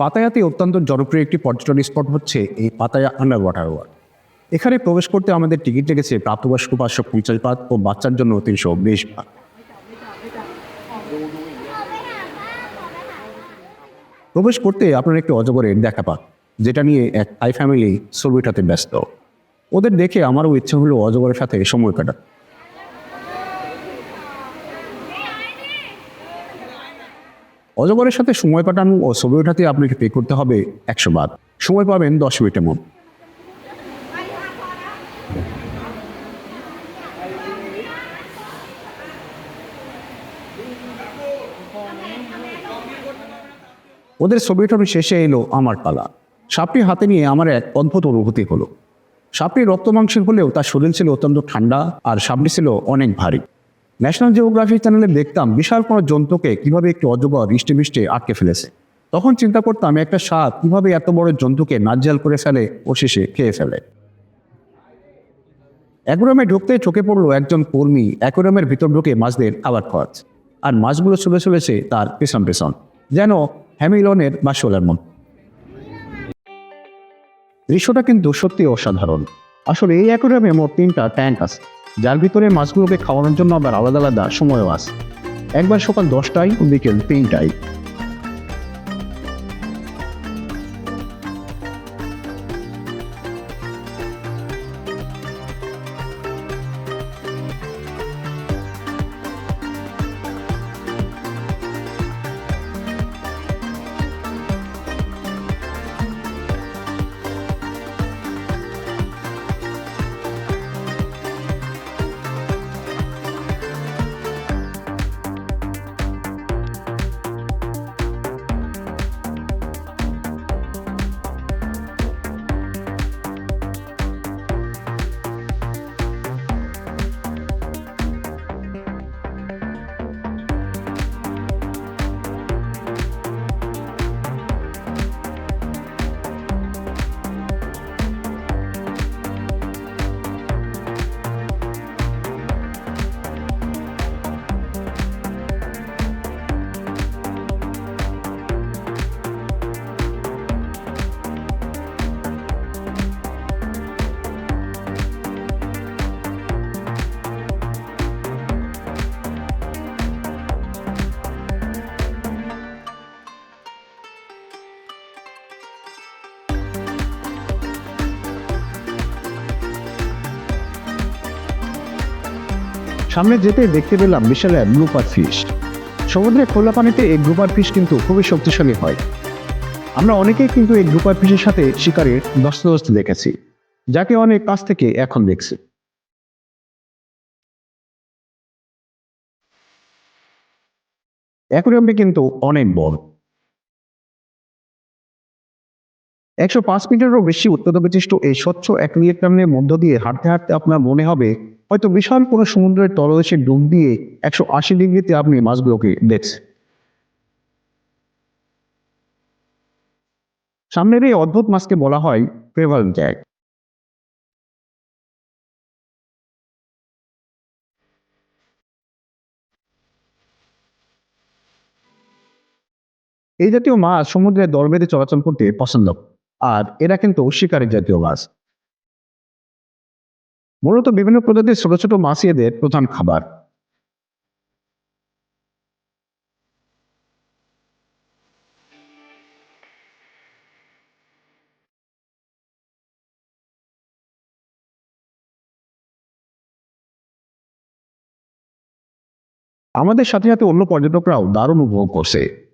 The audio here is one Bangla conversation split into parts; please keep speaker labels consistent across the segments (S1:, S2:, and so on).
S1: পাতায়াতে অত্যন্ত জনপ্রিয় একটি পর্যটন স্পট হচ্ছে এই পাতায়া আন্ডার ওয়াটার ওয়ার্ল্ড এখানে প্রবেশ করতে আমাদের টিকিট লেগেছে প্রাপ্তবয়স্ক পাঁচশো পঞ্চাশ বাদ ও বাচ্চার জন্য তিনশো বিশ বাদ প্রবেশ করতে আপনার একটি অজগরের দেখা পান, যেটা নিয়ে এক আই ফ্যামিলি ছবি ব্যস্ত। ওদের দেখে আমারও ইচ্ছে হলো অজগরের সাথে সময় কাটা অজগরের সাথে সময় কাটানো ও ছবি ওঠাতে আপনাকে পে করতে হবে একশো বাদ। সময় পাবেন দশ মিনিটের মধ্যে ওদের ছবি ওঠানো শেষে এলো আমার পালা। সাপটি হাতে নিয়ে আমার এক অদ্ভুত অনুভূতি হলো। সাপটি রক্ত মাংসের হলেও তার শরীর ছিল অত্যন্ত ঠান্ডা আর সাপটি ছিল অনেক ভারী। ন্যাশনাল জিওগ্রাফি চ্যানেলে দেখতাম বিশাল কোনো জন্তুকে কীভাবে একটি অজগর ইষ্টে মিষ্টে আটকে ফেলেছে। তখন চিন্তা করতাম একটা সাপ কীভাবে এত বড় জন্তুকে নাজ্জাল করে ফেলে ও শেষে খেয়ে ফেলে। অ্যাকোরিয়ামে ঢুকতে চোখে পড়ল একজন কর্মী। অ্যাকোরিয়ামের ভিতর ঢুকে মাছদের খাবার খাওয়াচ্ছে। আর মাছগুলো চলে চলেছে তার পেছন পেছন। যেন হ্যামিলনের বা শোলার মন দৃশ্যটা কিন্তু সত্যি অসাধারণ। আসলে এই অ্যাকোরিয়ামে মোট তিনটা ট্যাঙ্ক আছে। যার ভিতরে মাছগুলোকে খাওয়ানোর জন্য আবার আলাদা আলাদা সময়ও আছে। একবার সকাল দশটায়, বিকেল তিনটায়। সামনে যেতে দেখতে পেলাম বিশাল এক গ্রুপার ফিশ সমুদ্রে খোলা পানিতে এই গ্রুপার ফিশ কিন্তু খুবই শক্তিশালী হয়। আমরা অনেকেই কিন্তু এই গ্রুপার ফিশের সাথে শিকারের দস্তদস্ত দেখেছি, যাকে অনেক কাছ থেকে এখন দেখছি। অ্যাকোরিয়ামটি কিন্তু অনেক বড়। একশো পাঁচ মিটারেরও বেশি উৎপাদক বিশিষ্ট এই স্বচ্ছ অ্যাকুইরিয়ামের মধ্য দিয়ে হাঁটতে হাঁটতে আপনার মনে হবে হয়তো বিশাল কোনো সমুদ্রের তলদেশে ডুব দিয়ে একশো আশি ডিগ্রিতে আপনি মাছগুলোকে দেখছেন। সামনের এই অদ্ভুত মাছকে বলা হয় প্রেভাল জ্যাক এই জাতীয় মাছ সমুদ্রে দল বেঁধে চলাচল করতে পছন্দ, আর এরা কিন্তু শিকারের জাতীয় মাছ। মূলত বিভিন্ন প্রজাতির ছোট ছোট মাছই এদের প্রধান খাবার। আমাদের সাথে সাথে অন্য পর্যটকরাও দারুণ উপভোগ করছে।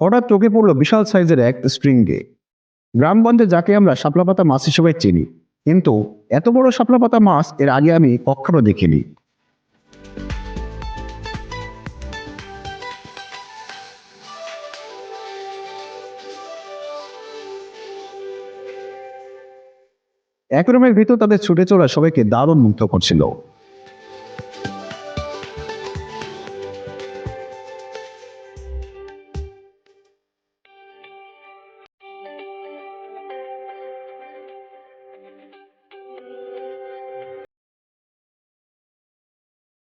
S1: হঠাৎ চোখে পড়ল বিশাল সাইজের এক স্প্রিংগে গ্রামগঞ্জে যাকে আমরা শাপলা পাতা মাছ হিসেবে চিনি, কিন্তু এত বড় শাপলা পাতা মাছ এর আগে আমি কখনো দেখিনি। অ্যাকোরিয়ামের ভিতর তাদের ছুটে চলা সবাইকে দারুণ মুগ্ধ করছিল।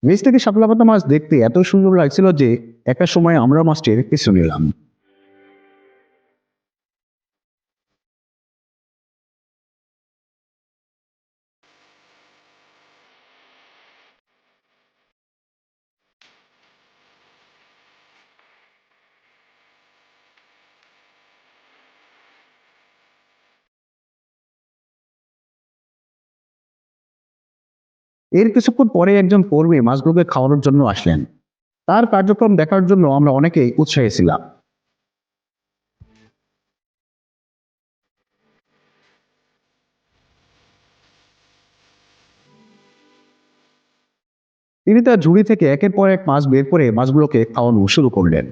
S1: নিচ থেকে শাপলা পাতা মাছ দেখতে এত সুন্দর লাগছিল যে, একটা সময় আমরা মাছটির পিছু নিলাম এর কিছুক্ষণ পরে একজন কর্মী মাছগুলোকে খাওয়ানোর জন্য আসলেন। তার কার্যক্রম দেখার জন্য আমরা অনেকেই উৎসাহী ছিলাম। তিনি তার ঝুড়ি থেকে একের পর এক মাছ বের করে মাছগুলোকে খাওয়ানো শুরু করলেন।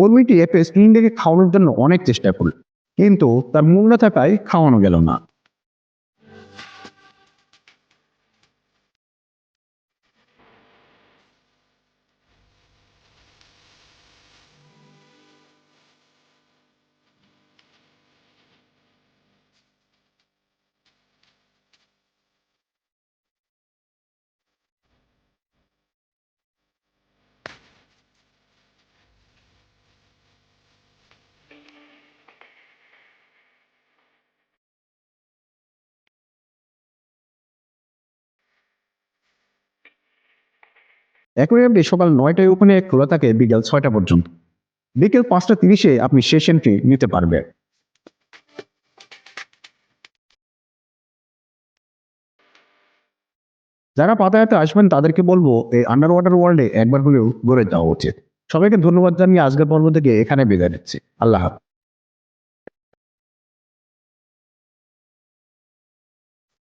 S1: কর্মীটি স্ক্রিন দেখে খাওয়ানোর জন্য অনেক চেষ্টা করল, কিন্তু তার মূল্য থাকায় খাওয়ানো গেল না। অ্যাকোয়ারিয়ামটি সকাল নয়টায় ওখানে খোলা থাকে বিকেল ছয়টা পর্যন্ত। বিকেল পাঁচটা তিরিশে আপনি শেষ এন্ট্রি নিতে পারবেন। যারা পাতায়াতে আসবেন, তাদেরকে বলব, এই আন্ডার ওয়াটার ওয়ার্ল্ডে একবার হলেও ঘুরে যাওয়া উচিত। সবাইকে ধন্যবাদ জানিয়ে আজকের পর্ব থেকে এখানে বিদায় নিচ্ছি। আল্লাহ হাফেজ।